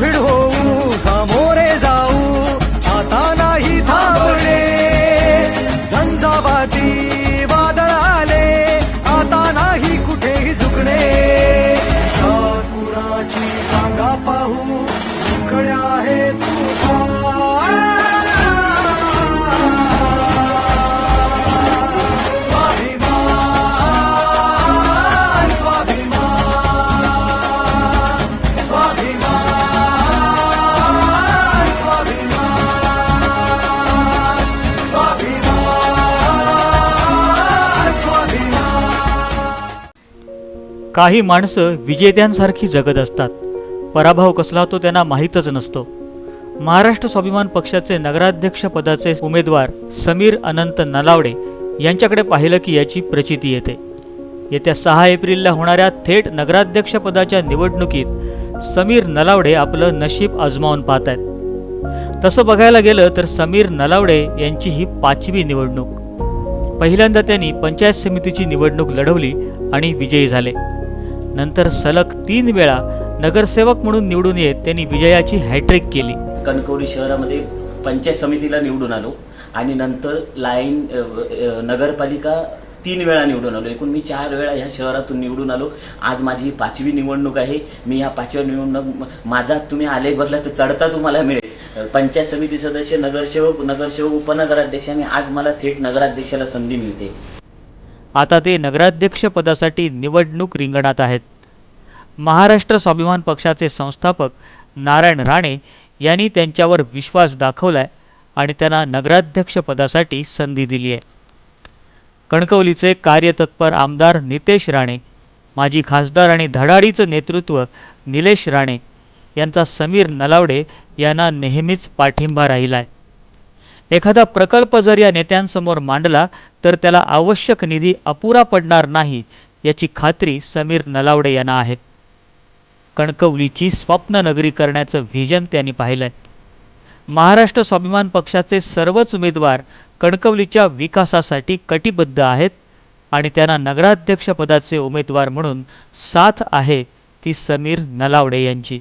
भिड होऊ काही माणसं विजेत्यांसारखी जगत असतात. पराभव कसला तो त्यांना माहीतच नसतो. महाराष्ट्र स्वाभिमान पक्षाचे नगराध्यक्ष पदाचे उमेदवार समीर अनंत नलावडे यांच्याकडे पाहिलं की याची प्रचिती येते. येत्या सहा एप्रिलला होणाऱ्या थेट नगराध्यक्षपदाच्या निवडणुकीत समीर नलावडे आपलं नशीब आजमावून पाहत आहेत तसं बघायला गेलं तर समीर नलावडे यांची ही पाचवी निवडणूक. पहिल्यांदा त्यांनी पंचायत समितीची निवडणूक लढवली आणि विजयी झाले. नंतर सलग तीन वेळा नगरसेवक म्हणून निवडून येत त्यांनी विजयाची हॅट्रिक केली. कणकवली शहरामध्ये पंचायत समितीला निवडून आलो आणि नंतर लाईन नगरपालिका तीन वेळा निवडून आलो. एकूण मी चार वेळा ह्या शहरातून निवडून आलो. आज माझी ही पाचवी निवडणूक आहे. मी ह्या पाचव्या निवडणूक माझा तुम्ही आले बघला तर चढता तुम्हाला मिळेल. पंचायत समिती सदस्य नगरसेवक नगरसेवक उपनगराध्यक्ष आणि आज मला थेट नगराध्यक्षाला संधी मिळते. आता ते नगराध्यक्षपदासाठी निवडणूक रिंगणात आहेत. महाराष्ट्र स्वाभिमान पक्षाचे संस्थापक नारायण राणे यांनी त्यांच्यावर विश्वास दाखवलाय आणि त्यांना नगराध्यक्षपदासाठी संधी दिली आहे. कणकवलीचे कार्यतत्पर आमदार नितेश राणे माजी खासदार आणि धडाडीचं नेतृत्व निलेश राणे यांचा समीर नलावडे यांना नेहमीच पाठिंबा राहिला आहे एखादा प्रकल्प जर या नेत्यांसमोर मांडला तर त्याला आवश्यक निधी अपुरा पडणार नाही याची खात्री समीर नलावडे यांना आहे. कणकवलीची स्वप्न नगरी करण्याचं व्हिजन त्यांनी पाहिलंय. महाराष्ट्र स्वाभिमान पक्षाचे सर्वच उमेदवार कणकवलीच्या विकासासाठी कटिबद्ध आहेत आणि त्यांना नगराध्यक्षपदाचे उमेदवार म्हणून साथ आहे ती समीर नलावडे यांची.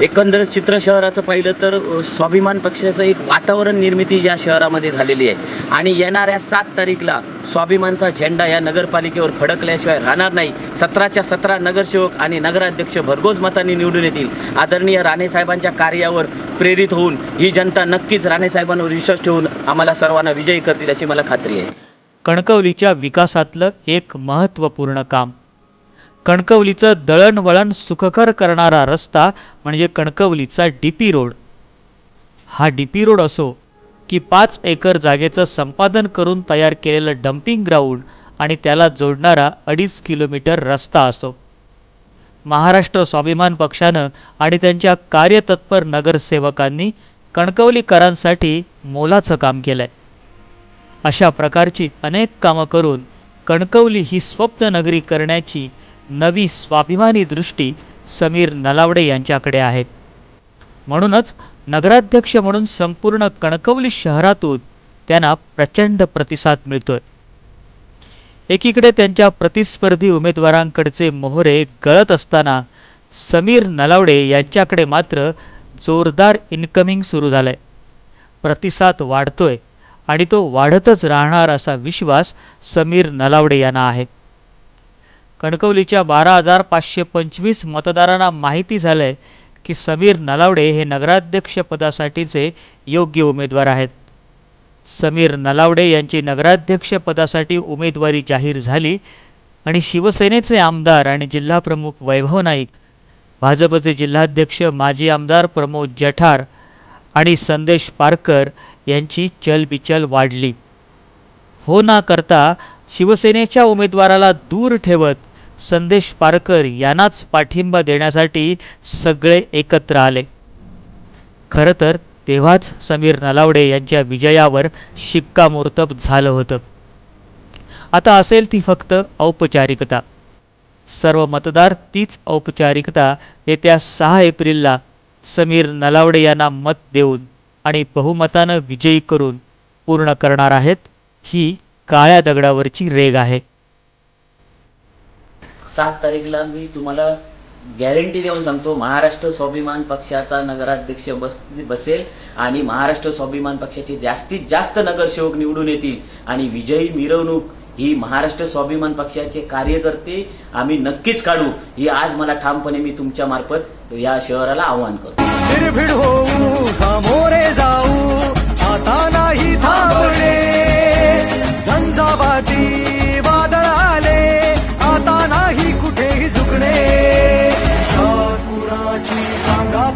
एकंदर चित्र शहराचं पाहिलं तर स्वाभिमान पक्षाचं एक वातावरण निर्मिती या शहरामध्ये झालेली आहे. आणि येणाऱ्या सात तारीखला स्वाभिमानचा झेंडा या नगरपालिकेवर फडकल्याशिवाय राहणार नाही. सतराच्या सतरा नगरसेवक आणि नगराध्यक्ष भरघोस मतांनी निवडून येतील. आदरणीय राणेसाहेबांच्या कार्यावर प्रेरित होऊन ही जनता नक्कीच राणेसाहेबांवर विश्वास ठेवून आम्हाला सर्वांना विजयी करतील अशी मला खात्री आहे. कणकवलीच्या विकासातलं एक महत्त्वपूर्ण काम. कणकवलीचं दळणवळण सुखकर करणारा रस्ता म्हणजे कणकवलीचा डी पी रोड. हा डी पी रोड असो की पाच एकर जागेचं संपादन करून तयार केलेलं डम्पिंग ग्राउंड आणि त्याला जोडणारा अडीच किलोमीटर रस्ता असो. महाराष्ट्र स्वाभिमान पक्षानं आणि त्यांच्या कार्यतत्पर नगरसेवकांनी कणकवलीकरांसाठी मोलाचं काम केलंय. अशा प्रकारची अनेक कामं करून कणकवली ही स्वप्न नगरी करण्याची नवी स्वाभिमानी दृष्टी समीर नलावडे यांच्याकडे आहे. म्हणूनच नगराध्यक्ष म्हणून संपूर्ण कणकवली शहरातून त्यांना प्रचंड प्रतिसाद मिळतोय. एकीकडे त्यांच्या प्रतिस्पर्धी उमेदवारांकडचे मोहरे गळत असताना समीर नलावडे यांच्याकडे मात्र जोरदार इन्कमिंग सुरू झालंय. प्रतिसाद वाढतोय आणि तो वाढतच राहणार असा विश्वास समीर नलावडे यांना आहे. कणकवलीच्या बारा हजार पाचशे पंचवीस मतदारांना माहिती झालंय की समीर नलावडे हे नगराध्यक्षपदासाठीचे योग्य उमेदवार आहेत. समीर नलावडे यांची नगराध्यक्षपदासाठी उमेदवारी जाहीर झाली आणि शिवसेनेचे आमदार आणि जिल्हाप्रमुख वैभव नाईक भाजपचे जिल्हाध्यक्ष माजी आमदार प्रमोद जठार आणि संदेश पारकर यांची चलबिचल वाढली. हो ना करता शिवसेनेच्या उमेदवाराला दूर ठेवत संदेश पारकर यांनाच पाठिंबा देण्यासाठी सगळे एकत्र आले. खरं तर तेव्हाच समीर नलावडे यांच्या विजयावर शिक्कामोर्तब झालं होतं. आता असेल ती फक्त औपचारिकता. सर्व मतदार तीच औपचारिकता येत्या सहा एप्रिलला समीर नलावडे यांना मत देऊन आणि बहुमतानं विजयी करून पूर्ण करणार आहेत ही काळ्या दगडावरची रेग आहे. सात तारीखला मी तुम्हाला गॅरंटी देऊन सांगतो महाराष्ट्र स्वाभिमान पक्षाचा नगराध्यक्ष बस बसेल आणि महाराष्ट्र स्वाभिमान पक्षाचे जास्तीत जास्त नगरसेवक निवडून येतील. आणि विजयी मिरवणूक ही महाराष्ट्र स्वाभिमान पक्षाचे कार्यकर्ते आम्ही नक्कीच काढू. ही आज मला ठामपणे मी तुमच्या मार्फत या शहराला आवाहन करतो.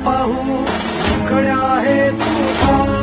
पाहू खड्या आहे तू